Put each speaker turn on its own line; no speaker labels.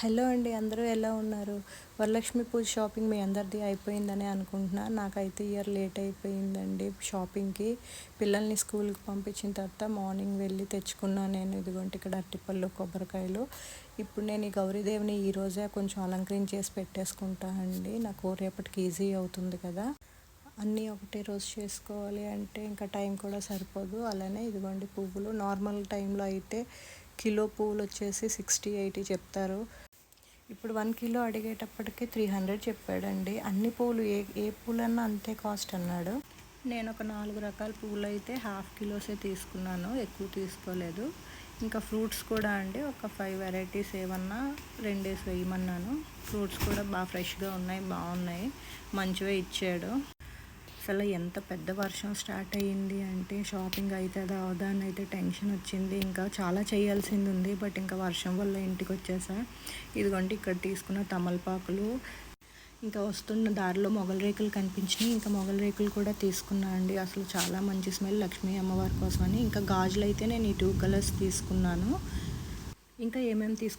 Hello అండి అందరూ ఎలా ఉన్నారు? వరలక్ష్మి పూజ షాపింగ్ మీ అందరిది అయిపోయిందని అనుకుంటున్నా. నాకైతే ఇయర్ లేట్ అయిపోయిందండి షాపింగ్కి. పిల్లల్ని స్కూల్కి పంపించిన తర్వాత మార్నింగ్ వెళ్ళి తెచ్చుకున్నాను నేను. ఇదిగోంటి ఇక్కడ అరటిపళ్ళు కొబ్బరికాయలు. ఇప్పుడు నేను ఈ గౌరీదేవిని ఈరోజే కొంచెం అలంకరించేసి పెట్టేసుకుంటా అండి. నాకు రేపటికి ఈజీ అవుతుంది కదా. అన్నీ ఒకటే రోజు చేసుకోవాలి అంటే ఇంకా టైం కూడా సరిపోదు. అలానే ఇదిగోండి పువ్వులు. నార్మల్ టైంలో అయితే కిలో పువ్వులు వచ్చేసి సిక్స్టీ ఎయిటీ చెప్తారు. ఇప్పుడు వన్ కిలో అడిగేటప్పటికి త్రీ హండ్రెడ్ చెప్పాడండి. అన్ని పూలు ఏ ఏ పూలన్నా అంతే కాస్ట్ అన్నాడు. నేను ఒక నాలుగు రకాల పూలు అయితే హాఫ్ కిలోసే తీసుకున్నాను ఎక్కువ తీసుకోలేదు. ఇంకా ఫ్రూట్స్ కూడా అండి ఒక ఫైవ్ వెరైటీస్ ఏమన్నా రెండేసి వేయమన్నాను. ఫ్రూట్స్ కూడా బాగా ఫ్రెష్గా ఉన్నాయి బాగున్నాయి మంచివే ఇచ్చాడు. అసలు ఎంత పెద్ద వర్షం స్టార్ట్ అయ్యింది అంటే షాపింగ్ అవుతుందా అవదా అని అయితే టెన్షన్ వచ్చింది. ఇంకా చాలా చేయాల్సింది ఉంది. బట్ ఇంకా వర్షం వల్ల ఇంటికి వచ్చేసా. ఇదిగోండి ఇక్కడ తీసుకున్న తమలపాకులు. ఇంకా వస్తున్న దారిలో మొగల రేకులు కనిపించినాయి. ఇంకా మొగల రేకులు కూడా తీసుకున్నా అండి. అసలు చాలా మంచి స్మెల్ లక్ష్మీ అమ్మవారి కోసమని. ఇంకా గాజులు అయితే నేను ఈ టూ కలర్స్ తీసుకున్నాను. ఇంకా ఏమేమి తీసుకు